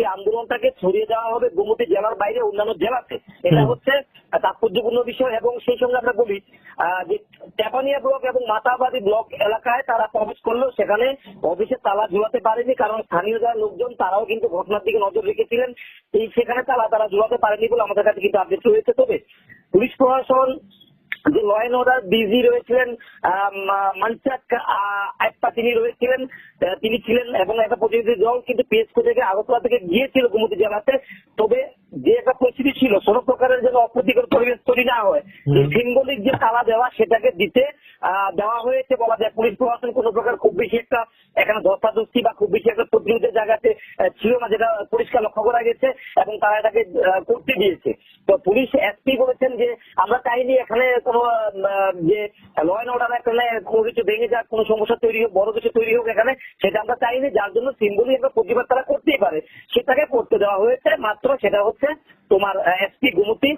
সেই আন্দোলনটাকে ছড়িয়ে দেওয়া হবে গোমতী জেলার বাইরে অন্যান্য জেলাতে। এটা হচ্ছে তাৎপর্যপূর্ণ বিষয় এবং সেই সঙ্গে আমরা বলি যে টেপানিয়া ব্লক এবং মাতাবাড়ি ব্লক এলাকায় তারা প্রবেশ করলেও সেখানে অফিসে তালা ঝুলাতে পারেনি কারণ স্থানীয় যারা লোকজন তারাও কিন্তু ঘটনার দিকে নজর রেখেছিলেন। এই সেখানে তালা তারা ঝুলাতে পারেনি বলে আমাদের কাছে কিন্তু আপডেট রয়েছে। তবে পুলিশ প্রশাসন যে ল অ্যান্ড অর্ডার ডিজি রয়েছিলেন মানসাক আপ্পা তিনি রয়েছিলেন তিনি ছিলেন এবং একটা প্রতিনিধি দল কিন্তু পিএসকো থেকে আগরতলা থেকে গিয়েছিল কুমতি জেলাতে তবে যে একটা পরিস্থিতি ছিল কোনো প্রকারের যেন অপ্রীতিকর পরিবেশ তৈরি না হয়। সিম্বলিক যে তালা দেওয়া সেটাকে দিতে তারা এটাকে করতে দিয়েছে। তো পুলিশ এসপি বলেছেন যে, আমরা চাইনি এখানে কোনো যে ল অ্যান্ড অর্ডার এখানে কোনো কিছু ভেঙে যাক, কোনো সমস্যা তৈরি হোক, বড় কিছু তৈরি হোক এখানে, সেটা আমরা চাইনি। যার জন্য সিম্বলিক একটা প্রতিবাদ তারা করতেই পারে। সেটাকে করতে দেওয়া হয়েছে। মাত্র সেটা হচ্ছে তোমার এসপি গুমতি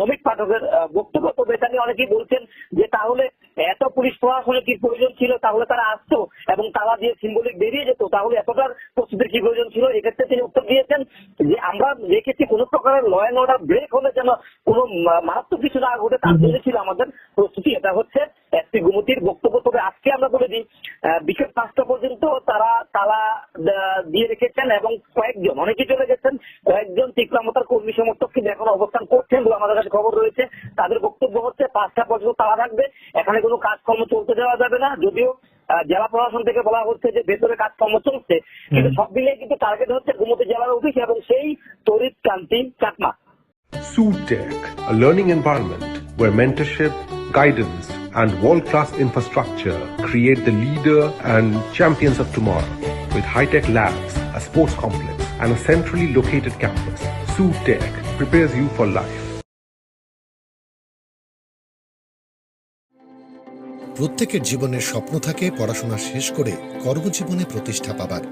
নমিত পাঠকের বক্তব্য। তবে এটা নিয়ে অনেকেই বলছেন যে, তাহলে এত পুলিশ প্রশাসনের কি প্রয়োজন ছিল? তাহলে তারা আসতো এবং তারা দিয়ে সিম্বলিক বেরিয়ে যেত। তাহলে এতটার প্রস্তুতির কি প্রয়োজন ছিল? এক্ষেত্রে তিনি উত্তর দিয়েছেন যে আমরা রেখেছি কোনো প্রকারের ল অ্যান্ড অর্ডার ব্রেক হলে যেন কোনো মারাত্মক কিছু না ঘটে তার জন্য ছিল আমাদের প্রস্তুতি। এটা হচ্ছে এসপি গুমতির বক্তব্য। তবে আজকে আমরা বলে দিই আহ, বিকেল পাঁচটা পর্যন্ত তারা তালা দিয়ে রেখেছেন এবং কয়েকজন অনেকে চলে গেছেন কয়েকজন তিক্রামতার কর্মী সমর্থক কিন্তু এখন অবস্থান করছেন বলে আমাদের কাছে খবর রয়েছে। তাদের বক্তব্য হচ্ছে পাঁচটা পর্যন্ত তালা থাকবে এখানে কোনো কাজকর্ম চলতে দেওয়া যাবে না যদিও জেলা প্রশাসন থেকে বলা হচ্ছে যে ভেতরে কাজকর্ম চলছে কিন্তু সব মিলিয়ে কিন্তু টার্গেট হচ্ছে গোমতী জেলার অফিস এবং সেই তরিত কান্তি Chakma. SUTEC, a learning environment where mentorship, guidance, and world-class infrastructure create the leader and champions of tomorrow. With high-tech labs, a sports complex, and a centrally located campus, SUTEC prepares you for life. প্রত্যেকের জীবনের স্বপ্ন থাকে পড়াশোনা শেষ করে কর্মজীবনে প্রতিষ্ঠা পাবার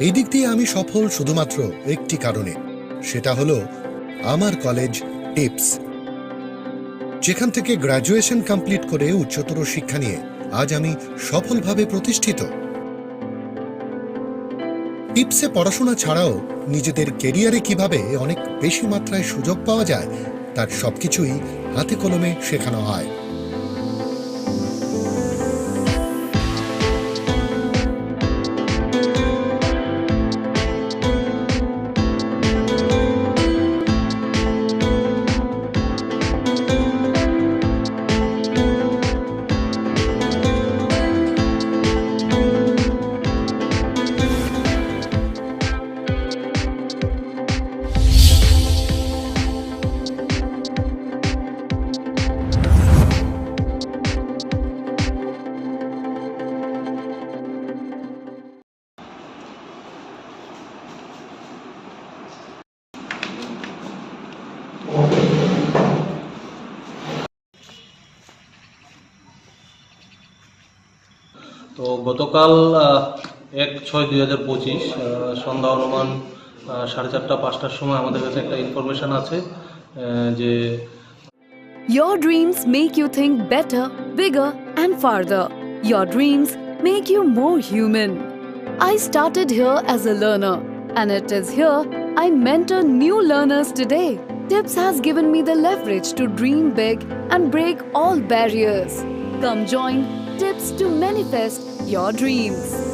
এই দিক দিয়ে আমি সফল শুধুমাত্র একটি কারণে সেটা হলো আমার কলেজ টিপস যেখান থেকে গ্র্যাজুয়েশন কমপ্লিট করে উচ্চতর শিক্ষা নিয়ে আজ আমি সফলভাবে প্রতিষ্ঠিত। টিপসে পড়াশোনা ছাড়াও নিজেদের কেরিয়ারে কীভাবে অনেক বেশি মাত্রায় সুযোগ পাওয়া যায়, তার সবকিছুই হাতে কলমে শেখানো হয়। গতকাল এক ছয় দুই হাজার পঁচিশ সন্ধ্যা অনুমান সাড়ে চারটা পাঁচটার সময় আমাদের কাছে একটা ইনফরমেশন আছে যে Your dreams make you think better, bigger, and farther. Your dreams make you more human. I started here as a learner, and it is here I mentor new learners today. Tips has given me the leverage to dream big and break all barriers. Come join Tips to manifest your dreams.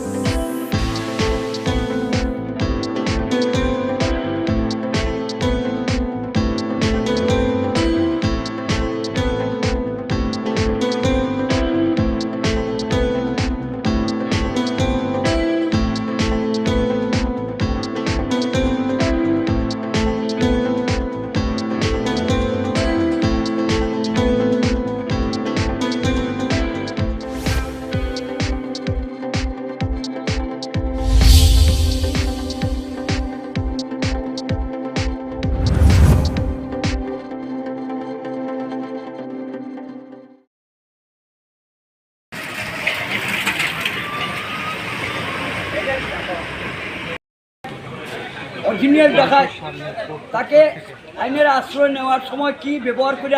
Original দেখায় তাকে আইনের আশ্রয় নেওয়ার সময় কি ব্যবহার করে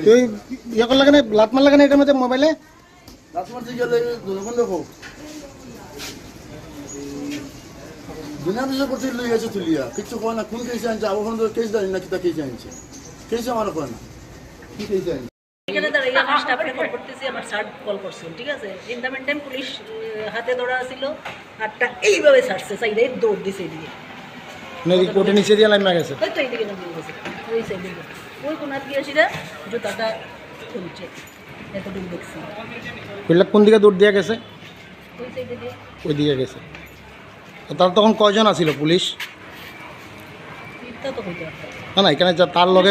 তুই ইয়ে করলে কেন লাত মারলে কেন এটার মধ্যে মোবাইলে দুনিয়া দেশে করতে লই গেছে তুলিয়া। কিচ্ছু কয় না কোন কেসে আনছে? আবু কেস জানি না কিতা কেসে আনছে? কেসে আমার কয় না। কি কেসে আনছে? এখানে দাঁড়িয়ে আমার স্টাফে কল করতেছি আমার স্যার কল করছেন ঠিক আছে? ইন দ্য টাইম পুলিশ হাতে ধরা ছিল আরটা এইভাবে ছাড়ছে সাইডে দৌড় দিছে এদিকে। কোর্টে নিচে দিয়ে লাইমা গেছে? তো এইদিকে নামিয়ে গেছে ওই সাইডে ওই কোনার দিয়ে আসিরা জুতাটা খুলছে এতটুকু দেখছি। কইলা কোন দিকে দৌড় দিয়ে গেছে? ওই সাইডে দিয়ে। ওই দিকে গেছে। তার তখন কয়জন আছিল পুলিশ? তা না এখানে তার লগে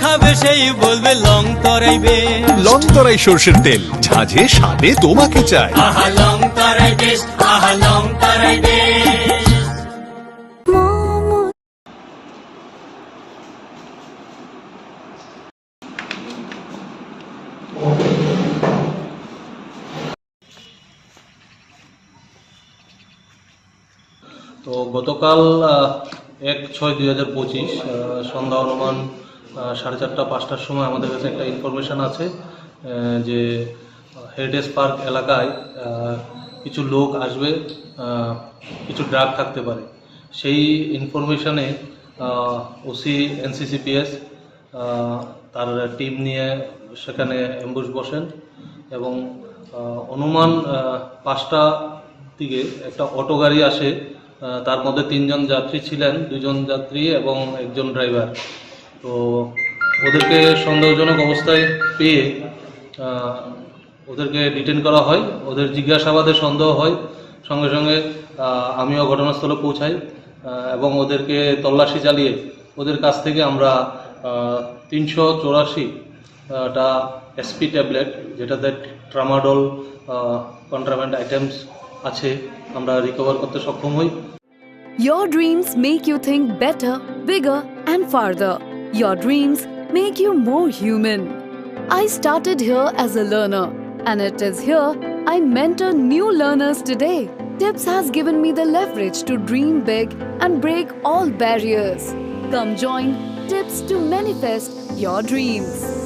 খাবে সেই বলবে লং তরাইবে। লংতরাই সর্ষের তেল। ঝাঁঝে স্বাদে তোমাকে চাই। আহা লং তরাই বেশ আহা লং তরাই বেশ। তো গতকাল এক ছয় দুই হাজার পঁচিশ সন্ধ্যা অনুমান সাড়ে চারটা, পাঁচটার সময় আমাদের কাছে একটা ইনফরমেশন আছে যে হেরিটেজ পার্ক এলাকায় কিছু লোক আসবে কিছু ড্রাগ থাকতে পারে। সেই ইনফরমেশানে ওসি এনসিসিপিএস তার টিম নিয়ে সেখানে অ্যাম্বুশ বসেন এবং অনুমান পাঁচটা দিকে একটা অটো গাড়ি আসে তার মধ্যে তিনজন যাত্রী ছিলেন, দুজন যাত্রী এবং একজন ড্রাইভার তো ওদেরকে সন্দেহজনক অবস্থায় পেয়ে ওদেরকে ডিটেন করা হয়। ওদের জিজ্ঞাসাবাদে সন্দেহ হয়। সঙ্গে সঙ্গে আমিও ঘটনাস্থলে পৌঁছাই এবং ওদেরকে তল্লাশি চালিয়ে ওদের কাছ থেকে আমরা তিনশো চৌরাশি টা এসপি ট্যাবলেট যেটাতে ট্রামাডল কন্ট্রাব্যান্ড আইটেমস আছে আমরা রিকভার করতে সক্ষম হই। Your dreams make you think better, bigger, and farther. Your dreams make you more human. I started here as a learner, and it is here I mentor new learners today. Tips has given me the leverage to dream big and break all barriers. Come join Tips to manifest your dreams.